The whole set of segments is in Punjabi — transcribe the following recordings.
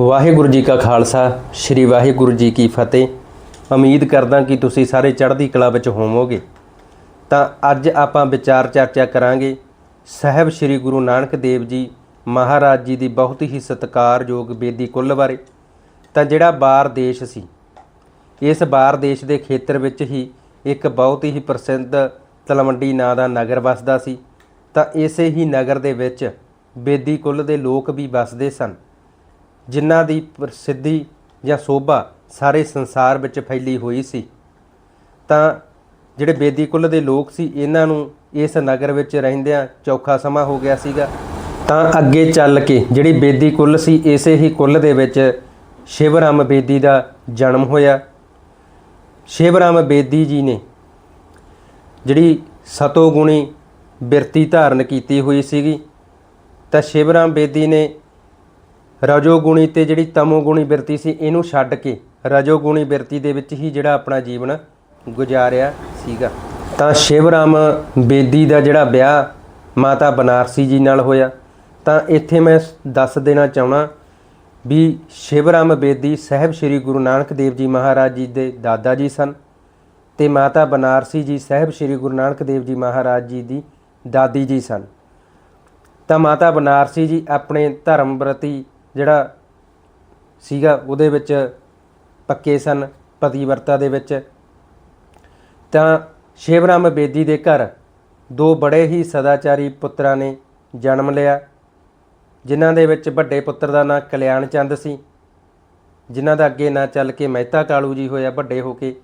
ਵਾਹਿਗੁਰੂ ਜੀ ਕਾ ਖਾਲਸਾ, ਸ੍ਰੀ ਵਾਹਿਗੁਰੂ ਜੀ ਕੀ ਫਤਿਹ। ਉਮੀਦ ਕਰਦਾ ਕਿ ਤੁਸੀਂ ਸਾਰੇ ਚੜ੍ਹਦੀ ਕਲਾ ਵਿੱਚ ਹੋਵੋਗੇ। ਤਾਂ ਅੱਜ ਆਪਾਂ ਵਿਚਾਰ ਚਰਚਾ ਕਰਾਂਗੇ। ਸਹਿਬ ਸ੍ਰੀ ਗੁਰੂ ਨਾਨਕ ਦੇਵ ਜੀ ਮਹਾਰਾਜ ਜੀ ਦੀ ਬਹੁਤ ਹੀ ਸਤਿਕਾਰਯੋਗ ਬੇਦੀ ਕੁੱਲ ਬਾਰੇ। ਤਾਂ ਜਿਹੜਾ ਬਾਰ ਦੇਸ਼ ਸੀ, ਇਸ ਬਾਰ ਦੇਸ਼ ਦੇ ਖੇਤਰ ਵਿੱਚ ਹੀ ਇੱਕ ਬਹੁਤ ਹੀ ਪ੍ਰਸਿੱਧ ਤਲਵੰਡੀ ਨਾਂ ਦਾ ਨਗਰ ਵਸਦਾ ਸੀ। ਤਾਂ ਇਸੇ ਹੀ ਨਗਰ ਦੇ ਵਿੱਚ ਬੇਦੀ ਕੁੱਲ ਦੇ ਲੋਕ ਵੀ ਵਸਦੇ ਸਨ। ਜਿਨ੍ਹਾਂ ਦੀ ਪ੍ਰਸਿੱਧੀ ਜਾਂ ਸੋਭਾ ਸਾਰੇ ਸੰਸਾਰ ਵਿੱਚ ਫੈਲੀ ਹੋਈ ਸੀ। ਤਾਂ ਜਿਹੜੇ ਬੇਦੀ ਕੁੱਲ ਦੇ ਲੋਕ ਸੀ, ਇਹਨਾਂ ਨੂੰ ਇਸ ਨਗਰ ਵਿੱਚ ਰਹਿੰਦਿਆਂ ਚੌਖਾ ਸਮਾਂ ਹੋ ਗਿਆ ਸੀਗਾ। ਤਾਂ ਅੱਗੇ ਚੱਲ ਕੇ ਜਿਹੜੀ ਬੇਦੀ ਕੁੱਲ ਸੀ, ਇਸੇ ਹੀ ਕੁੱਲ ਦੇ ਵਿੱਚ ਸ਼ਿਵਰਾਮ ਬੇਦੀ ਦਾ ਜਨਮ ਹੋਇਆ। ਸ਼ਿਵਰਾਮ ਬੇਦੀ ਜੀ ਨੇ ਜਿਹੜੀ ਸਤੋਗੁਣੀ ਬਿਰਤੀ ਧਾਰਨ ਕੀਤੀ ਹੋਈ ਸੀਗੀ, ਤਾਂ ਸ਼ਿਵਰਾਮ ਬੇਦੀ ਨੇ ਰਜੋਗੁਣੀ ਤੇ ਜਿਹੜੀ ਤਮੋਗੁਣੀ ਬਿਰਤੀ ਸੀ, ਇਹਨੂੰ ਛੱਡ ਕੇ ਰਜੋਗੁਣੀ ਬਿਰਤੀ ਦੇ ਵਿੱਚ ਹੀ ਜਿਹੜਾ ਆਪਣਾ ਜੀਵਨ ਗੁਜ਼ਾਰਿਆ ਸੀਗਾ। ਤਾਂ ਸ਼ਿਵਰਾਮ ਬੇਦੀ ਦਾ ਜਿਹੜਾ ਵਿਆਹ ਮਾਤਾ ਬਨਾਰਸੀ ਜੀ ਨਾਲ ਹੋਇਆ, ਤਾਂ ਇੱਥੇ ਮੈਂ ਦੱਸ ਦੇਣਾ ਚਾਹਣਾ ਵੀ ਸ਼ਿਵਰਾਮ ਬੇਦੀ ਸਾਹਿਬ ਸ੍ਰੀ ਗੁਰੂ ਨਾਨਕ ਦੇਵ ਜੀ ਮਹਾਰਾਜ ਜੀ ਦੇ ਦਾਦਾ ਜੀ ਸਨ ਤੇ ਮਾਤਾ ਬਨਾਰਸੀ ਜੀ ਸਾਹਿਬ ਸ੍ਰੀ ਗੁਰੂ ਨਾਨਕ ਦੇਵ ਜੀ ਮਹਾਰਾਜ ਜੀ ਦੀ ਦਾਦੀ ਜੀ ਸਨ। ਤਾਂ ਮਾਤਾ ਬਨਾਰਸੀ ਜੀ ਆਪਣੇ ਧਰਮ ਪ੍ਰਤੀ ਜਿਹੜਾ ਸੀਗਾ, ਉਹਦੇ ਵਿੱਚ ਪੱਕੇ ਸਨ, ਪਤੀਵਰਤਾ ਦੇ ਵਿੱਚ। ਤਾਂ ਸ਼ਿਵਰਾਮ ਬੇਦੀ ਦੇ ਘਰ ਦੋ ਬੜੇ ਹੀ ਸਦਾਚਾਰੀ ਪੁੱਤਰਾਂ ਨੇ ਜਨਮ ਲਿਆ, ਜਿਨ੍ਹਾਂ ਦੇ ਵਿੱਚ ਵੱਡੇ ਪੁੱਤਰ ਦਾ ਨਾਂ ਕਲਿਆਣ ਚੰਦ ਸੀ, ਜਿਨ੍ਹਾਂ ਦਾ ਅੱਗੇ ਨਾਂ ਚੱਲ ਕੇ ਮਹਿਤਾ ਕਾਲੂ ਜੀ ਹੋਇਆ ਵੱਡੇ ਹੋ ਕੇ,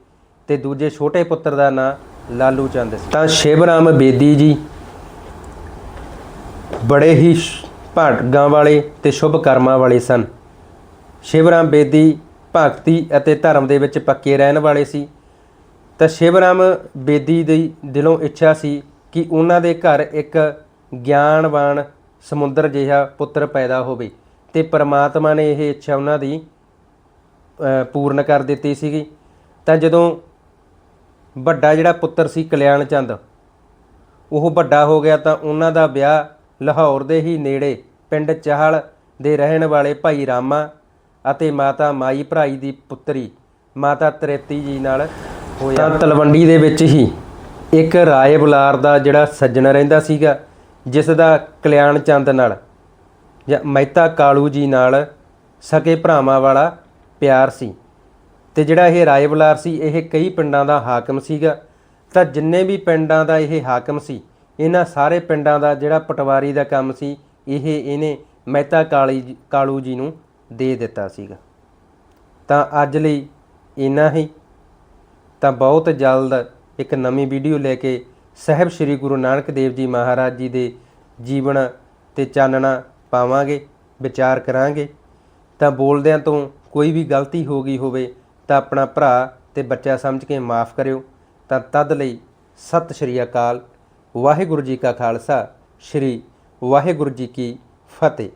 ਤੇ ਦੂਜੇ ਛੋਟੇ ਪੁੱਤਰ ਦਾ ਨਾਂ ਲਾਲੂ ਚੰਦ ਸੀ। ਤਾਂ ਸ਼ਿਵਰਾਮ ਬੇਦੀ ਜੀ ਬੜੇ ਹੀ ਭਾਗਾਂ ਵਾਲੇ ਤੇ ਸ਼ੁਭ ਕਰਮਾਂ ਵਾਲੇ ਸਨ। ਸ਼ਿਵਰਾਮ ਬੇਦੀ ਭਗਤੀ ਅਤੇ ਧਰਮ ਦੇ ਵਿੱਚ ਪੱਕੇ ਰਹਿਣ ਵਾਲੇ ਸੀ। ਤਾਂ ਸ਼ਿਵਰਾਮ ਬੇਦੀ ਦੀ ਦਿਲੋਂ ਇੱਛਾ ਸੀ ਕਿ ਉਹਨਾਂ ਦੇ ਘਰ ਇੱਕ ਗਿਆਨਵਾਨ ਸਮੁੰਦਰ ਜਿਹਾ ਪੁੱਤਰ ਪੈਦਾ ਹੋਵੇ ਤੇ ਪ੍ਰਮਾਤਮਾ ਨੇ ਇਹ ਇੱਛਾ ਉਹਨਾਂ ਦੀ ਪੂਰਨ ਕਰ ਦਿੱਤੀ ਸੀਗੀ। ਤਾਂ ਜਦੋਂ ਵੱਡਾ ਜਿਹੜਾ ਪੁੱਤਰ ਸੀ ਕਲਿਆਣ ਚੰਦ, ਉਹ ਵੱਡਾ ਹੋ ਗਿਆ ਤਾਂ ਉਹਨਾਂ ਦਾ ਵਿਆਹ ਲਾਹੌਰ ਦੇ ਹੀ ਨੇੜੇ ਪਿੰਡ ਚਾਹਲ ਦੇ ਰਹਿਣ ਵਾਲੇ ਭਾਈ ਰਾਮਾ ਅਤੇ ਮਾਤਾ ਮਾਈ ਭਰਾਈ ਦੀ ਪੁੱਤਰੀ, ਮਾਤਾ ਤ੍ਰਿਪਤੀ ਜੀ ਨਾਲ ਹੋਇਆ। ਤਲਵੰਡੀ ਦੇ ਵਿੱਚ ਹੀ ਇੱਕ ਰਾਏ ਬੁਲਾਰ ਦਾ ਜਿਹੜਾ ਸੱਜਣ ਰਹਿੰਦਾ ਸੀਗਾ, ਜਿਸ ਦਾ ਕਲਿਆਣ ਚੰਦ ਨਾਲ ਜਾਂ ਮਹਿਤਾ ਕਾਲੂ ਜੀ ਨਾਲ ਸਕੇ ਭਰਾਵਾਂ ਵਾਲਾ ਪਿਆਰ ਸੀ। ਤੇ ਜਿਹੜਾ ਇਹ ਰਾਏ ਬੁਲਾਰ ਸੀ, ਇਹ ਕਈ ਪਿੰਡਾਂ ਦਾ ਹਾਕਮ ਸੀਗਾ। ਤਾਂ ਜਿੰਨੇ ਵੀ ਪਿੰਡਾਂ ਦਾ ਇਹ ਹਾਕਮ ਸੀ, ਇਹਨਾਂ ਸਾਰੇ ਪਿੰਡਾਂ ਦਾ ਜਿਹੜਾ ਪਟਵਾਰੀ ਦਾ ਕੰਮ ਸੀ ਇਹ ਇਹਨੇ ਮਹਿਤਾ ਕਾਲੀ ਕਾਲੂ ਜੀ ਨੂੰ ਦੇ ਦਿੱਤਾ ਸੀਗਾ। ਤਾਂ ਅੱਜ ਲਈ ਇੰਨਾ ਹੀ। ਤਾਂ ਬਹੁਤ ਜਲਦ ਇੱਕ ਨਵੀਂ ਵੀਡੀਓ ਲੈ ਕੇ ਸਹਿਬ ਸ੍ਰੀ ਗੁਰੂ ਨਾਨਕ ਦੇਵ ਜੀ ਮਹਾਰਾਜ ਜੀ ਦੇ ਜੀਵਨ ਤੇ ਚਾਨਣਾ ਪਾਵਾਂਗੇ, ਵਿਚਾਰ ਕਰਾਂਗੇ। ਤਾਂ ਬੋਲਦਿਆਂ ਤੋਂ ਕੋਈ ਵੀ ਗਲਤੀ ਹੋ ਗਈ ਹੋਵੇ ਤਾਂ ਆਪਣਾ ਭਰਾ ਤੇ ਬੱਚਾ ਸਮਝ ਕੇ ਮਾਫ ਕਰਿਓ। ਤਾਂ ਤਦ ਲਈ ਸਤਿ ਸ਼੍ਰੀ ਅਕਾਲ। ਵਾਹਿਗੁਰੂ ਜੀ ਕਾ ਖਾਲਸਾ, ਸ਼੍ਰੀ ਵਾਹਿਗੁਰੂ ਜੀ ਕੀ ਫਤਿਹ।